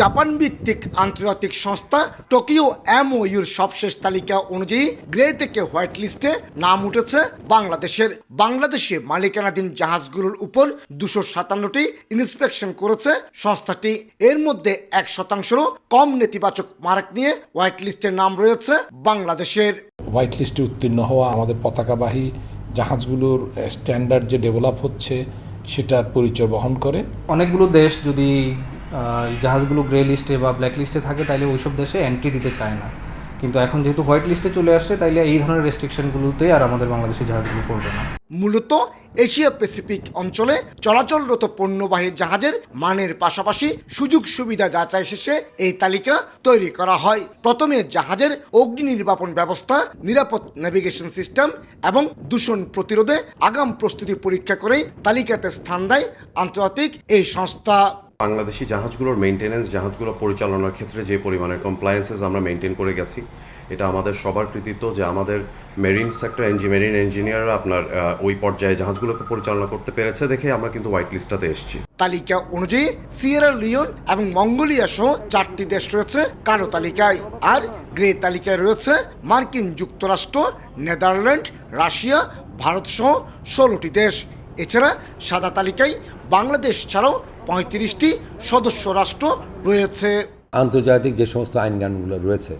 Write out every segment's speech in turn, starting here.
Japan ভিত্তিক আন্তর্জাতিক সংস্থা টোকিও এমওইউর সবশেষ তালিকা অনুযায়ী গ্রে থেকে হোয়াইট লিস্টে নাম উঠেছে বাংলাদেশের। বাংলাদেশে মালিকানাধীন জাহাজগুলোর উপর দুশো সাতান্নটি ইন্সপেকশন করেছে সংস্থাটি। এর মধ্যে এক শতাংশেরও কম নেতিবাচক মার্ক নিয়ে হোয়াইট লিস্টের নাম রয়েছে বাংলাদেশের। হোয়াইট লিস্টে উত্তীর্ণ হওয়া আমাদের পতাকাবাহী জাহাজগুলোর স্ট্যান্ডার্ড যে ডেভেলপ হচ্ছে সেটার পরিচয় বহন করে। অনেকগুলো দেশ যদি জাহাজগুলো গ্রে লিস্টে বা ব্ল্যাক লিস্টে থাকে তাহলে ওইসব দেশে এন্ট্রি দিতে চায় না। কিন্তু এখন যেহেতু হোয়াইট লিস্টে চলে আসছে, তাইলে এই ধরনের রেস্ট্রিকশনগুলোতে আর আমাদের বাংলাদেশের জাহাজগুলো করবে না। মূলত এশিয়া প্যাসিফিক অঞ্চলে চলাচলরত পণ্যবাহী জাহাজের মানের পাশাপাশি সুযোগ সুবিধা যাচাই শেষে এই তালিকা তৈরি করা হয়। প্রথমে জাহাজের অগ্নি নির্বাপন ব্যবস্থা, নিরাপদ নেভিগেশন সিস্টেম এবং দূষণ প্রতিরোধে আগাম প্রস্তুতি পরীক্ষা করে তালিকাতে স্থান দেয় আন্তর্জাতিক এই সংস্থা। বাংলাদেশি জাহাজগুলোর মেনটেনেন্স জাহাজগুলো পরিচালনার ক্ষেত্রে যে পরিমাণের কমপ্লায়েন্সেস আমরা মেনটেন করে গেছি, এটা আমাদের সবার কৃতিত্ব যে আমাদের মেরিন সেক্টর এনজি মেরিন ইঞ্জিনিয়াররা আপনার ওই পর্যায়ে জাহাজগুলোকে পরিচালনা করতে পেরেছে দেখে আমরা কিন্তু হোয়াইট লিস্টটাতে এসেছি। তালিকা অনুযায়ী সিয়েরা লিওন এবং মঙ্গোলিয়া সহ চারটি দেশ রয়েছে কালো তালিকায়। আর গ্রে তালিকায় রয়েছে মার্কিন যুক্তরাষ্ট্র, নেদারল্যান্ড, রাশিয়া, ভারত সহ ষোলোটি দেশ। এছাড়া সাদা তালিকায় বাংলাদেশ ছাড়াও পঁয়ত্রিশটি সদস্য রাষ্ট্র রয়েছে। আন্তর্জাতিক যে সমস্ত আইনকানুনগুলো রয়েছে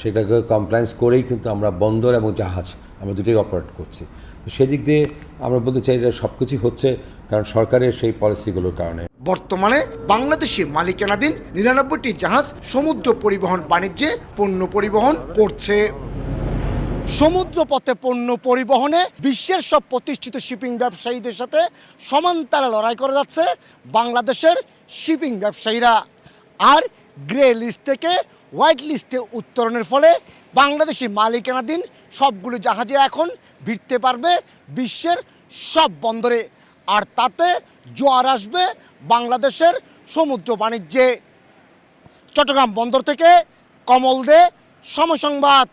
সেটাকে কমপ্লায়েন্স করেই কিন্তু আমরা বন্দর এবং জাহাজ আমরা দুটোই অপারেট করছি। তো সেদিক দিয়ে আমরা বলতে চাই এটা সব কিছুই হচ্ছে কারণ সরকারের সেই পলিসিগুলোর কারণে। বর্তমানে বাংলাদেশে মালিকানাধীন নিরানব্বইটি জাহাজ সমুদ্র পরিবহন বাণিজ্যে পণ্য পরিবহন করছে। সমুদ্র পথে পণ্য পরিবহনে বিশ্বের সব প্রতিষ্ঠিত শিপিং ব্যবসায়ীদের সাথে সমানতালে লড়াই করে যাচ্ছে বাংলাদেশের শিপিং ব্যবসায়ীরা। আর গ্রে লিস্ট থেকে হোয়াইট লিস্টে উত্তরণের ফলে বাংলাদেশি মালিকানাধীন সবগুলো জাহাজে এখন ভিড়তে পারবে বিশ্বের সব বন্দরে। আর তাতে জোয়ার আসবে বাংলাদেশের সমুদ্র বাণিজ্যে। চট্টগ্রাম বন্দর থেকে কমল দে, সমসংবাদ।